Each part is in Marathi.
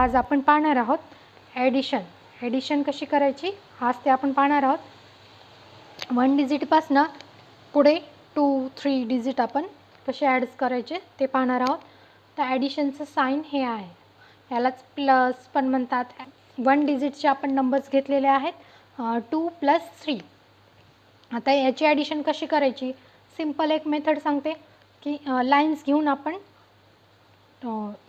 आज आपण पाहणार आहोत ॲडिशन ॲडिशन कशी करायची? आज ते आपण पाहणार आहोत. वन डिजिटपासनं पुढे टू थ्री डिजिट आपण कसे ॲड्स करायचे ते पाहणार आहोत. तर ॲडिशनचं साईन हे आहे. यालाच प्लस पण म्हणतात. वन डिजिटचे आपण नंबर्स घेतलेले आहेत. टू प्लस थ्री आता याची ॲडिशन कशी करायची? सिंपल एक मेथड सांगते की लाईन्स घेऊन आपण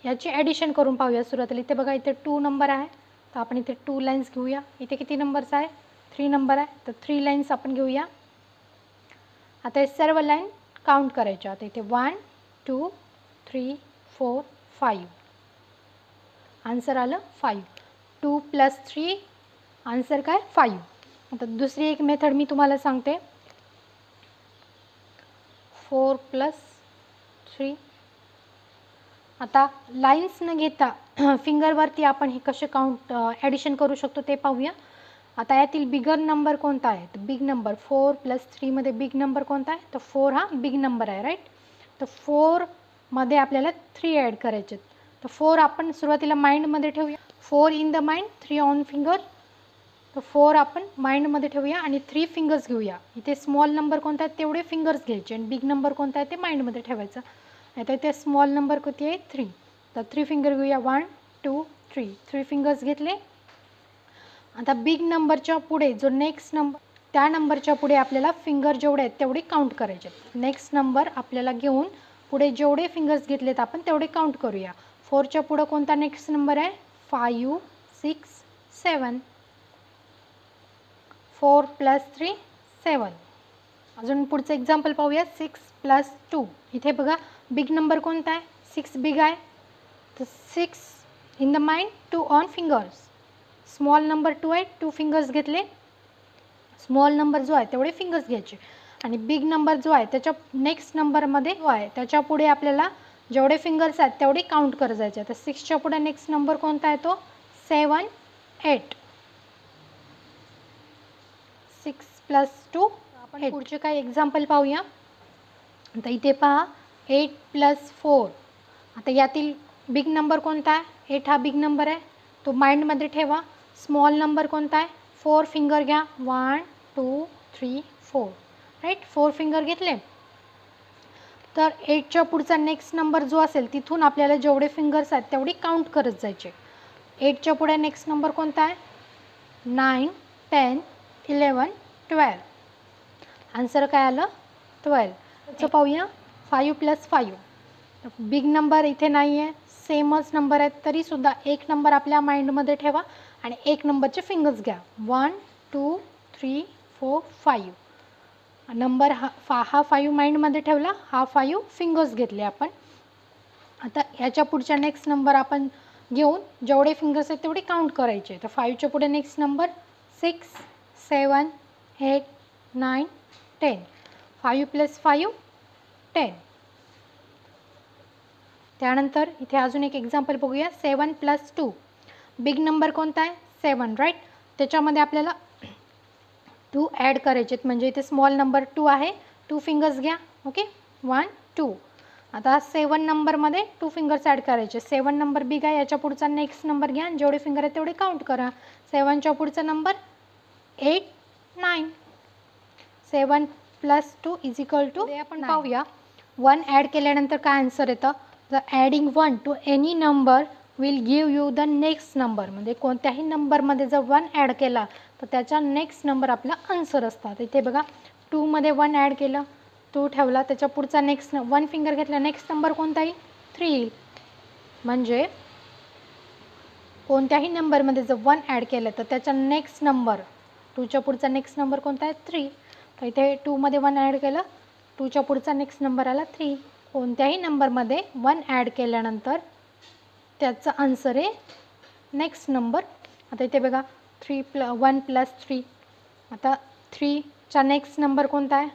याची ॲडिशन करून पाहूया सुरुवातीला. इथे बघा इथे टू नंबर आहे. तर आपण इथे टू लाईन्स घेऊया. इथे किती नंबर्स आहे? थ्री नंबर आहे. तर थ्री लाईन्स आपण घेऊया. आता हे सर्व लाईन काउंट करायच्या आता इथे one two three four five answer आलं five two plus three answer काय? फाईव्ह आता दुसरी एक मेथड मी तुम्हाला सांगते. फोर प्लस थ्री आता लाईन्स न घेता फिंगरवरती आपण हे कसे काउंट ॲडिशन करू शकतो ते पाहूया. आता यातील बिगर नंबर कोणता आहे? तर बिग नंबर फोर प्लस थ्रीमध्ये बिग नंबर कोणता आहे? तर फोर हा बिग नंबर आहे राईट तर फोरमध्ये आपल्याला थ्री ॲड करायचे तर फोर आपण सुरुवातीला माइंडमध्ये ठेवूया. Four in the mind three on finger तर फोर आपण माइंडमध्ये ठेवूया आणि थ्री फिंगर्स घेऊया. इथे स्मॉल नंबर कोणता आहे? तेवढे फिंगर्स घ्यायचे आणि बिग नंबर कोणता आहे? ते माइंडमध्ये ठेवायचं. आता इथे स्मॉल नंबर किती आहे थ्री तर थ्री फिंगर घेऊया. One two three three fingers घेतले. आता बिग नंबरच्या पुढे जो नेक्स्ट नंबर त्या नंबरच्या पुढे आपल्याला फिंगर जेवढे आहेत तेवढे काउंट करायचे नेक्स्ट नंबर आपल्याला घेऊन पुढे जेवढे फिंगर्स घेतलेत आपण तेवढे काउंट करूया. फोरच्या पुढं कोणता नेक्स्ट नंबर आहे? Five six seven four plus three seven अजून पुढचं एक्झाम्पल पाहूया. सिक्स प्लस टू इथे बघा बिग नंबर कोणता आहे? सिक्स बिग आहे. तर six in the mind two on fingers small number two आहे टू फिंगर्स घेतले. स्मॉल नंबर जो आहे तेवढे फिंगर्स घ्यायचे. आणि बिग नंबर जो आहे त्याच्या नेक्स्ट नंबरमध्ये जो आहे. त्याच्या पुढे आपल्याला जेवढे फिंगर्स आहेत तेवढे काउंट करत जायचे. तर सिक्सच्या पुढे नेक्स्ट नंबर कोणता आहे तो? Seven eight six plus two आपण पुढचे काही एक्झाम्पल पाहूया. आता इथे पहा. Eight plus four. आता यातील बिग नंबर कोणता आहे? एट हा बिग नंबर आहे. तो माइंडमध्ये ठेवा. स्मॉल नंबर कोणता आहे? फोर फिंगर घ्या. One two three four right four finger घेतले. तर एटच्या पुढचा नेक्स्ट नंबर जो असेल तिथून आपल्याला जेवढे फिंगर्स आहेत तेवढे काउंट करत जायचे. एटच्या पुढे नेक्स्ट नंबर कोणता आहे? Nine ten eleven twelve answer काय आलं? ट्वेल्व त्याचं पाहूया. Five plus five big number इथे नाही आहे सेमच नंबर आहेत तरीसुद्धा एक नंबर आपल्या माइंडमध्ये ठेवा आणि एक नंबरचे फिंगर्स घ्या. One two three four five number हा फा हा फाईव्ह माइंडमध्ये ठेवला हा फाईव्ह फिंगर्स घेतले आपण. आता ह्याच्या पुढच्या नेक्स्ट नंबर आपण घेऊन जेवढे फिंगर्स आहेत तेवढे काउंट करायचे. तर फाईव्हच्या पुढे next number six seven eight nine ten five plus five ten त्यानंतर इथे अजून एक एक्झाम्पल बघूया. Seven plus two big number कोणता आहे? सेवन राईट त्याच्यामध्ये आपल्याला टू ॲड करायचे म्हणजे इथे स्मॉल नंबर टू आहे. टू फिंगर्स घ्या. ओके वन टू आता सेवन नंबरमध्ये टू फिंगर्स ॲड करायचे. सेवन नंबर बिग आहे. याच्या पुढचा नेक्स्ट नंबर घ्या. आणि जेवढे फिंगर आहेत तेवढे काउंट करा. सेवनच्या पुढचा number eight nine seven plus two is equal to आपण पाहूया. वन ॲड केल्यानंतर काय आन्सर येतं? The adding one to any number will give you the next number म्हणजे कोणत्याही नंबरमध्ये जर वन ॲड केला तर त्याचा नेक्स्ट नंबर आपला आन्सर असतात. इथे बघा टूमध्ये वन ॲड केलं टू ठेवला त्याच्या पुढचा नेक्स्ट वन फिंगर घेतला नेक्स्ट नंबर कोणता येईल थ्री येईल म्हणजे कोणत्याही नंबरमध्ये जर वन ॲड केलं तर त्याचा नेक्स्ट नंबर टूच्या पुढचा नेक्स्ट नंबर कोणता आहे? थ्री तर इथे टूमध्ये वन ॲड केलं टूच्या पुढचा नेक्स्ट नंबर आला थ्री कोणत्याही नंबरमध्ये वन ॲड केल्यानंतर त्याचं आन्सर आहे नेक्स्ट नंबर आता इथे बघा थ्री प्ल वन प्लस थ्री आता थ्रीचा नेक्स्ट नंबर कोणता आहे?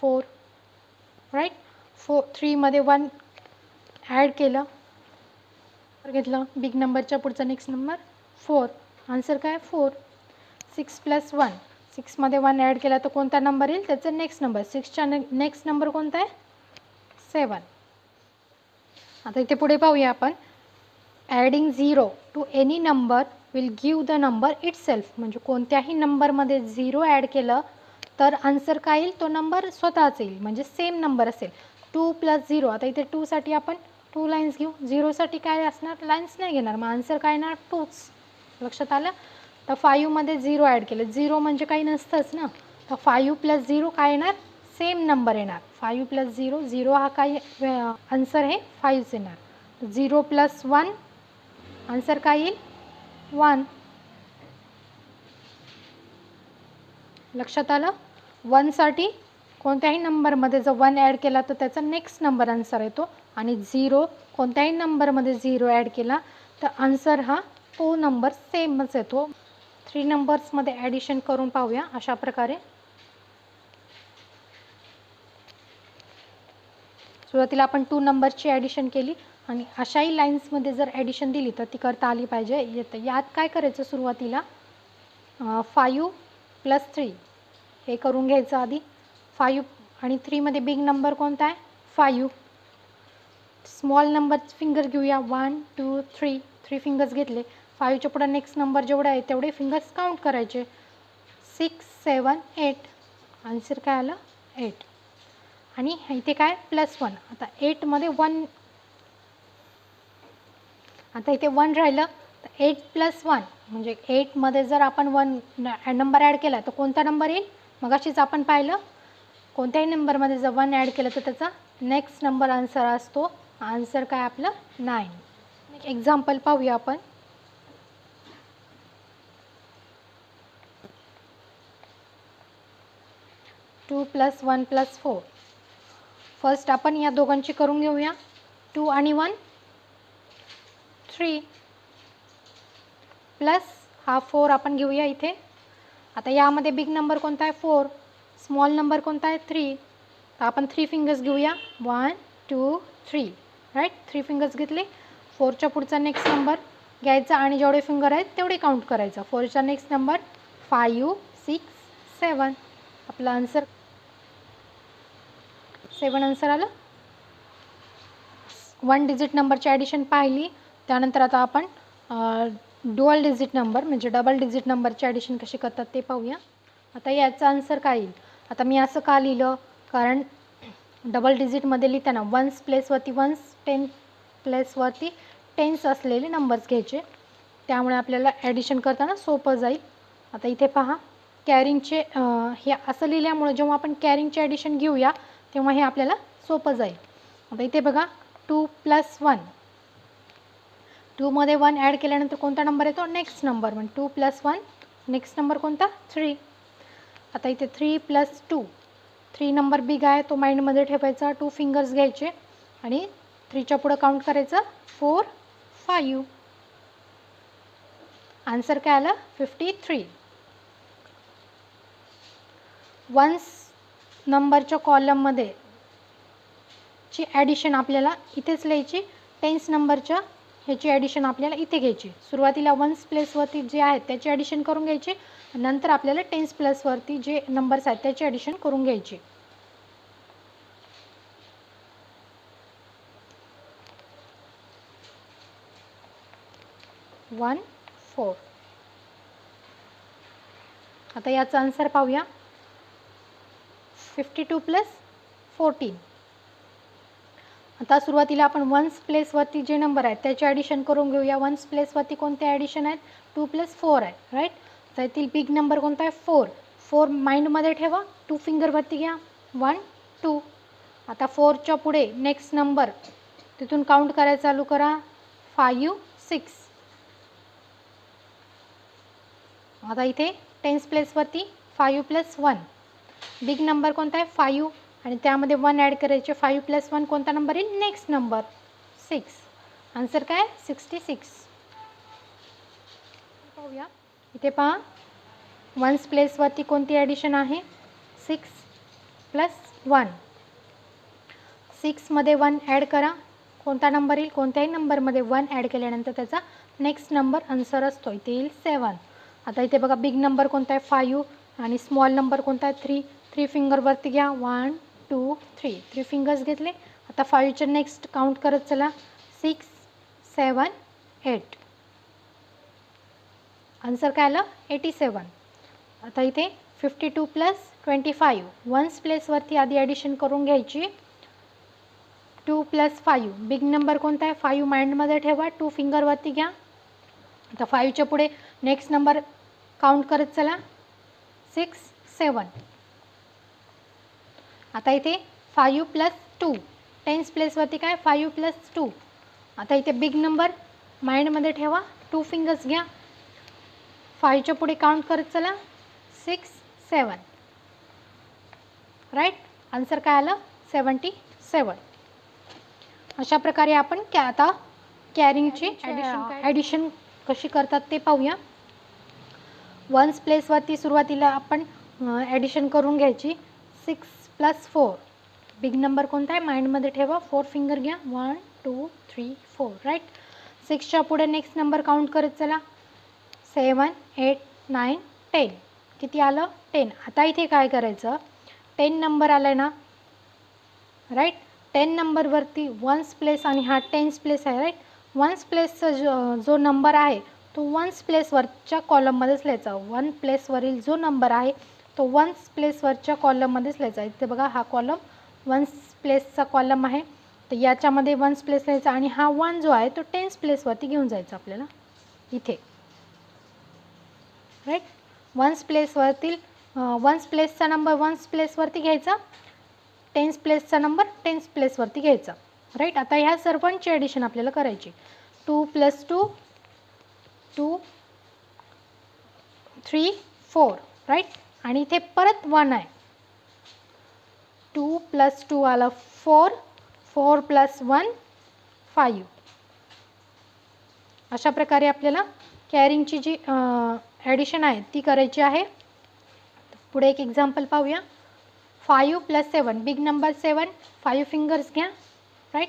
फोर राईट फो थ्रीमध्ये वन ॲड केलं. घेतलं. बिग नंबरच्या पुढचा नेक्स्ट नंबर फोर आन्सर काय? फोर सिक्स प्लस वन सिक्समध्ये वन ॲड केला तर कोणता नंबर येईल? त्याचा नेक्स्ट नंबर सिक्सच्या ने नेक्स्ट नंबर कोणता आहे? सेवन आता इथे पुढे पाहूया आपण. Adding zero to any number will give the number itself म्हणजे कोणत्याही नंबरमध्ये झिरो ॲड केलं तर आन्सर काय येईल? तो नंबर स्वतःच येईल. म्हणजे सेम नंबर असेल. टू प्लस झिरो आता इथे टूसाठी आपण टू लाईन्स घेऊ. झिरोसाठी काय असणार? लाईन्स नाही घेणार. मग आन्सर काय येणार? टूच लक्षात आलं? तर फाईव्हमध्ये झिरो ॲड केलं. झिरो म्हणजे काही नसतंच ना. तर फाईव्ह प्लस झिरो काय येणार? सेम नंबर येणार. फाईव्ह प्लस झिरो झिरो हा काय आन्सर हे फाईव्हच येणार. झिरो प्लस वन आन्सर काय येईल? वन लक्षात आलं? वनसाठी कोणत्याही नंबरमध्ये जर वन ॲड केला तर त्याचा नेक्स्ट नंबर आन्सर येतो. आणि झिरो कोणत्याही नंबरमध्ये झिरो ॲड केला तर आन्सर हा तो नंबर सेमच येतो. थ्री नंबर्समध्ये ॲडिशन करून पाहूया अशा प्रकारे. सुरुवातीला आपण टू नंबरची ॲडिशन केली आणि अशाही लाईन्समध्ये जर ॲडिशन दिली तर ती करता आली पाहिजे. येतं. यात काय करायचं सुरुवातीला? फायू प्लस थ्री हे करून घ्यायचं आधी. फायू आणि थ्रीमध्ये बिग नंबर कोणता आहे? फायू स्मॉल नंबर फिंगर घेऊया. One two three three fingers घेतले. फाईव्हच्या पुढं नेक्स्ट नंबर जेवढे आहे तेवढे फिंगर्स काउंट करायचे. सिक्स सेवन एट आन्सर काय आलं? एट आणि इथे काय? प्लस वन आता एटमध्ये वन आता इथे वन राहिलं. तर एट प्लस वन म्हणजे एटमध्ये जर आपण वन नंबर ॲड केला तर कोणता नंबर येईल? मग अशीच आपण पाहिलं. कोणत्याही नंबरमध्ये जर वन ॲड केलं तर त्याचा नेक्स्ट नंबर आन्सर असतो. आन्सर काय आपलं? नाईन एक्झाम्पल पाहूया आपण. Two plus one plus four. First आपण या दोघांची करून घेऊया. टू आणि वन. थ्री प्लस हा फोर आपण घेऊया इथे. आता यामध्ये बिग नंबर कोणता आहे? फोर स्मॉल नंबर कोणता आहे? थ्री तर आपण थ्री फिंगर्स घेऊया. One two three right three fingers घेतले. फोरच्या पुढचा नेक्स्ट नंबर घ्यायचा आणि जेवढे फिंगर आहेत तेवढे काउंट करायचं. फोरचा next number five six seven आपला आन्सर सेवन आन्सर आलं. वन डिजिट नंबरची ॲडिशन पाहिली. त्यानंतर आता आपण डुअल डिजिट नंबर म्हणजे डबल डिजिट नंबरची ॲडिशन कशी करतात ते पाहूया. आता याचं आन्सर काय येईल? आता मी असं का लिहिलं? कारण डबल डिजिटमध्ये लिहिताना वन्स प्लेसवरती वन्स टेन प्लेसवरती टेन्स असलेले नंबर्स घ्यायचे. त्यामुळे आपल्याला ॲडिशन करताना सोपं जाईल. आता इथे पहा कॅरिंगचे हे असं लिहिल्यामुळे जेव्हा आपण कॅरिंगचे ॲडिशन घेऊया तेव्हा हे आपल्याला सोपं जाईल. आता इथे बघा टू प्लस वन टूमध्ये वन ॲड केल्यानंतर कोणता नंबर येतो? नेक्स्ट नंबर म्हणजे two plus one next number कोणता? थ्री आता इथे three plus two three number big आहे तो माइंडमध्ये ठेवायचा टू फिंगर्स घ्यायचे आणि थ्रीच्या पुढं काउंट करायचं फोर फायू आन्सर काय आलं? फिफ्टी थ्री वन्स नंबरच्या कॉलममध्ये ची ॲडिशन आपल्याला इथेच लिहायची टेन्स नंबरच्या ह्याची ॲडिशन आपल्याला इथे घ्यायची. सुरुवातीला वन्स प्लेसवरती जे आहेत त्याची ॲडिशन करून घ्यायची नंतर आपल्याला टेन्स प्लसवरती जे नंबर्स आहेत त्याची ॲडिशन करून घ्यायची. वन फोर आता याचा आन्सर पाहूया. फिफ्टी टू प्लस फोर्टीन आता सुरुवातीला आपण वन्स प्लेसवरती जे नंबर आहेत त्याचे ॲडिशन करून घेऊया. वन्स प्लेसवरती कोणते ॲडिशन आहेत? टू प्लस फोर आहे राईट त्यातील बिग नंबर कोणता आहे? फोर फोर माइंडमध्ये ठेवा. टू फिंगरवरती घ्या. वन टू आता फोरच्या पुढे नेक्स्ट नंबर तिथून काउंट करायला चालू करा. फायू सिक्स आता इथे tens प्लेसवरती five plus one big number कोणता आहे? फायू आणि त्यामध्ये वन ॲड करायचे. फाईव्ह प्लस वन कोणता नंबर येईल नेक्स्ट नंबर सिक्स आन्सर काय? सिक्स्टी सिक्स पाहूया. इथे पहा. वन्स प्लेसवरती कोणती ॲडिशन आहे? सिक्स प्लस वन सिक्समध्ये वन ॲड करा. कोणता नंबर येईल? कोणत्याही नंबरमध्ये वन ॲड केल्यानंतर त्याचा नेक्स्ट नंबर आन्सर असतो. इथे येईल सेवन आता इथे बघा बिग नंबर कोणता आहे? फायू आणि स्मॉल नंबर कोणता आहे? थ्री थ्री फिंगरवरती घ्या. One two three three fingers घेतले. आता फाईव्हचे नेक्स्ट काउंट करत चला. सिक्स सेवन एट आन्सर काय आलं? एटी सेवन आता इथे fifty two plus twenty five ones प्लेसवरती आधी ॲडिशन करून घ्यायची. Two plus five big number कोणता आहे? फाईव्ह माइंडमध्ये ठेवा. टू फिंगरवरती घ्या. आता फाईव्हच्या पुढे नेक्स्ट नंबर काउंट करत चला. Six seven. आता इथे फाईव्ह प्लस टू. टेन्स प्लेसवरती काय? Five plus two. आता इथे बिग नंबर माइंडमध्ये ठेवा. टू फिंगर्स घ्या. फाईव्हच्या पुढे काउंट करत चला. सिक्स सेवन राईट आन्सर काय आलं? सेवन्टी सेवन अशा प्रकारे आपण क्या आता कॅरिंगची ॲडिशन ॲडिशन कशी करतात ते पाहूया. वन्स प्लेसवरती सुरुवातीला आपण ॲडिशन करून घ्यायची. Six plus four big number कोणता आहे? माइंडमध्ये ठेवा. फोर फिंगर घ्या. One two three four right सिक्सच्या पुढे नेक्स्ट नंबर काउंट करत चला. सेवन एट नाईन टेन किती आलं? टेन आता इथे काय करायचं? टेन नंबर आला आहे ना राईट टेन नंबरवरती वन्स प्लेस आणि हा टेन्स प्लेस आहे राईट वन्स प्लेसचा जो जो नंबर आहे तो वन्स प्लेसवरच्या कॉलममध्येच लिहायचा. वन प्लेसवरील जो नंबर आहे तो वन्स प्लेसवरच्या कॉलममध्येच लिहायचा. इथे बघा हा कॉलम वन्स प्लेसचा कॉलम आहे. तर याच्यामध्ये वन्स प्लेस लिहायचा आणि हा वन जो आहे तो टेन्स प्लेसवरती घेऊन जायचा आपल्याला. इथे. राईट वन्स प्लेसवरतील वन्स प्लेसचा नंबर वन्स प्लेसवरती घ्यायचा. टेन्स प्लेसचा नंबर टेन्स प्लेसवरती घ्यायचा. राईट आता ह्या सर्वांची ॲडिशन आपल्याला करायची. Two plus two two three four right आणि इथे परत वन आहे. टू प्लस टू आला four four plus one five अशा प्रकारे आपल्याला कॅरिंगची जी ॲडिशन आहे ती करायची आहे. पुढे एक एक्झाम्पल पाहूया. Five plus seven big number seven five fingers घ्या राईट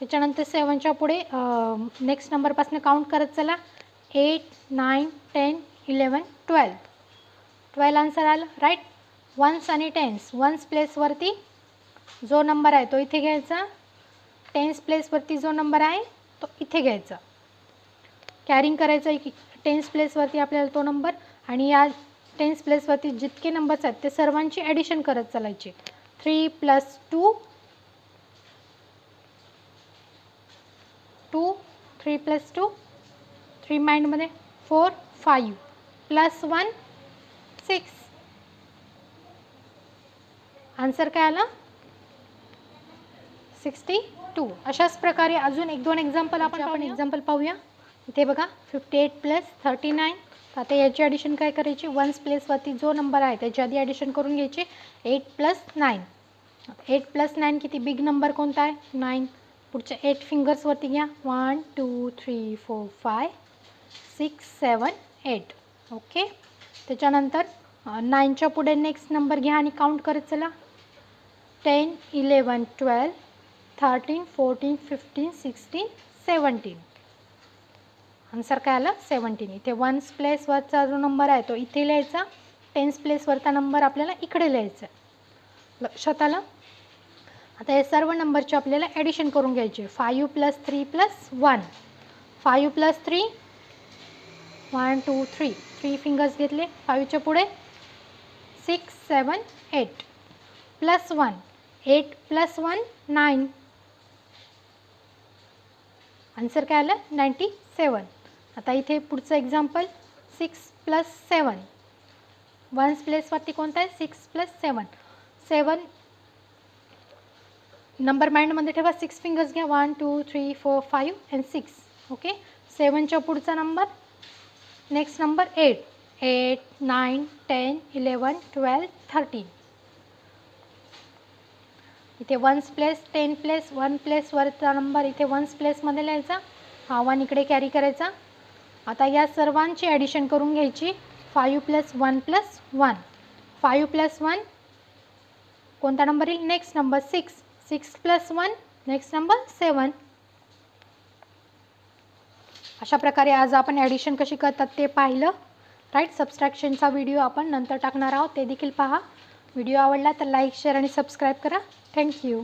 त्याच्यानंतर सेवनच्या पुढे नेक्स्ट नंबरपासून काउंट करत चला. Eight nine ten eleven twelve. Twelve answer आलं राईट? वन्स आणि टेन्स. वन्स प्लेसवरती जो नंबर आहे तो इथे घ्यायचा. टेन्स प्लेसवरती जो नंबर आहे तो इथे घ्यायचा. कॅरिंग करायचं की टेन्स प्लेसवरती आपल्याला तो नंबर आणि या टेन्स प्लेसवरती जितके नंबर्स आहेत ते सर्वांची ॲडिशन करत चालायचे. Three plus two two three plus two three माइंडमध्ये four five plus one six answer काय आला? सिक्स्टी टू अशाच प्रकारे अजून एक दोन एक्झाम्पल आपण आपण एक्झाम्पल पाहूया. इथे बघा fifty eight plus thirty nine आता याची ॲडिशन काय करायची? वन्स प्लेसवरती जो नंबर आहे त्याची आधी ॲडिशन करून घ्यायची. Eight plus nine eight plus nine किती बिग नंबर कोणता आहे? नाईन पुढच्या एट फिंगर्सवरती घ्या. One two three four five six seven eight okay त्याच्यानंतर नाईनच्या पुढे नेक्स्ट नंबर घ्या आणि काउंट करत चला. Ten eleven twelve thirteen fourteen fifteen sixteen seventeen answer काय आलं? सेवन्टीन इथे वन्स प्लेसवरचा जो नंबर आहे तो इथे लिहायचा. टेन्स प्लेसवरचा नंबर आपल्याला इकडे लिहायचा लक्षात आलं? आता हे सर्व नंबरचे आपल्याला ॲडिशन करून घ्यायचे. Five plus three plus one five plus three one two three three fingers घेतले. फाईव्हच्या पुढे. Six seven eight plus one eight plus one nine answer काय आलं? नाईंटी सेवन आता इथे पुढचं example six plus seven ones प्लेसवरती कोणता आहे? Six plus seven seven number माइंडमध्ये ठेवा. सिक्स फिंगर्स घ्या. One two three four five and six okay सेवनच्या पुढचा number next number eight eight nine ten eleven twelve thirteen इथे ones place ten place one प्लेसवरचा number इथे वन्स प्लेसमध्ये लिहायचा. हा वन इकडे कॅरी करायचा. आता या सर्वांची ॲडिशन करून घ्यायची. Five plus one plus one five plus one कोणता नंबर येईल? Next number six six plus one next number seven अशा प्रकारे आज आपण ॲडिशन कशी करतात ते पाहिलं. राईट सबस्ट्रॅक्शनचा व्हिडिओ आपण नंतर टाकणार आहोत. ते देखील पहा. व्हिडिओ आवडला तर लाईक शेअर आणि सबस्क्राईब करा. Thank you